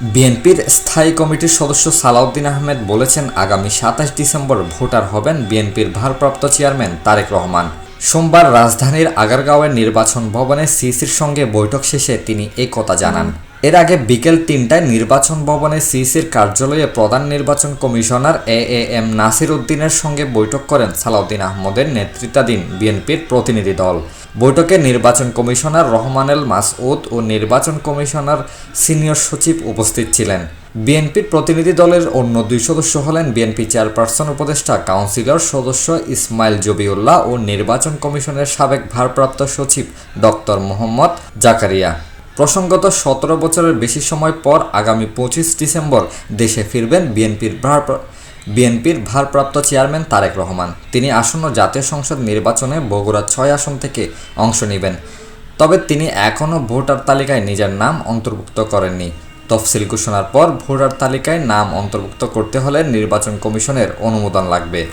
বিএনপির স্থায়ী কমিটির সদস্য সালাউদ্দিন আহমেদ বলেছেন, আগামী সাতাশ ডিসেম্বর ভোটার হবেন বিএনপির ভারপ্রাপ্ত চেয়ারম্যান তারেক রহমান। সোমবার রাজধানীর আগারগাঁওয়ের নির্বাচন ভবনে সিসির সঙ্গে বৈঠক শেষে তিনি এই কথা জানান। এর আগে বিকেল তিনটায় নির্বাচন ভবনে সিসির কার্যালয়ে প্রধান নির্বাচন commissioner A A M Nasir উদ্দিনের সঙ্গে বৈঠক করেন সালাউদ্দিন আহমদের নেতৃত্বাধীন বিএনপির প্রতিনিধি দল। বৈঠকে নির্বাচন কমিশনার রহমানেল মাসউদ ও নির্বাচন কমিশনার সিনিয়র সচিব উপস্থিত ছিলেন। বিএনপির প্রতিনিধি দলের অন্য দুই সদস্য হলেন বিএনপি চেয়ারপারসন উপদেষ্টা কাউন্সিলর সদস্য ইসমাইল জবিউল্লাহ ও নির্বাচন কমিশনের সাবেক ভারপ্রাপ্ত সচিব ডক্টর মোহাম্মদ জাকারিয়া। প্রসঙ্গত, সতেরো বছরের বেশি সময় পর আগামী পঁচিশ ডিসেম্বর দেশে ফিরবেন বিএনপির ভারপ্রা- বিএনপির ভারপ্রাপ্ত চেয়ারম্যান তারেক রহমান। তিনি আসন্ন জাতীয় সংসদ নির্বাচনে বগুড়া ছয় আসন থেকে অংশ নেবেন। তবে তিনি এখনও ভোটার তালিকায় নিজের নাম অন্তর্ভুক্ত করেননি। তফসিল ঘোষণার পর ভোটার তালিকায় নাম অন্তর্ভুক্ত করতে হলে নির্বাচন কমিশনের অনুমোদন লাগবে।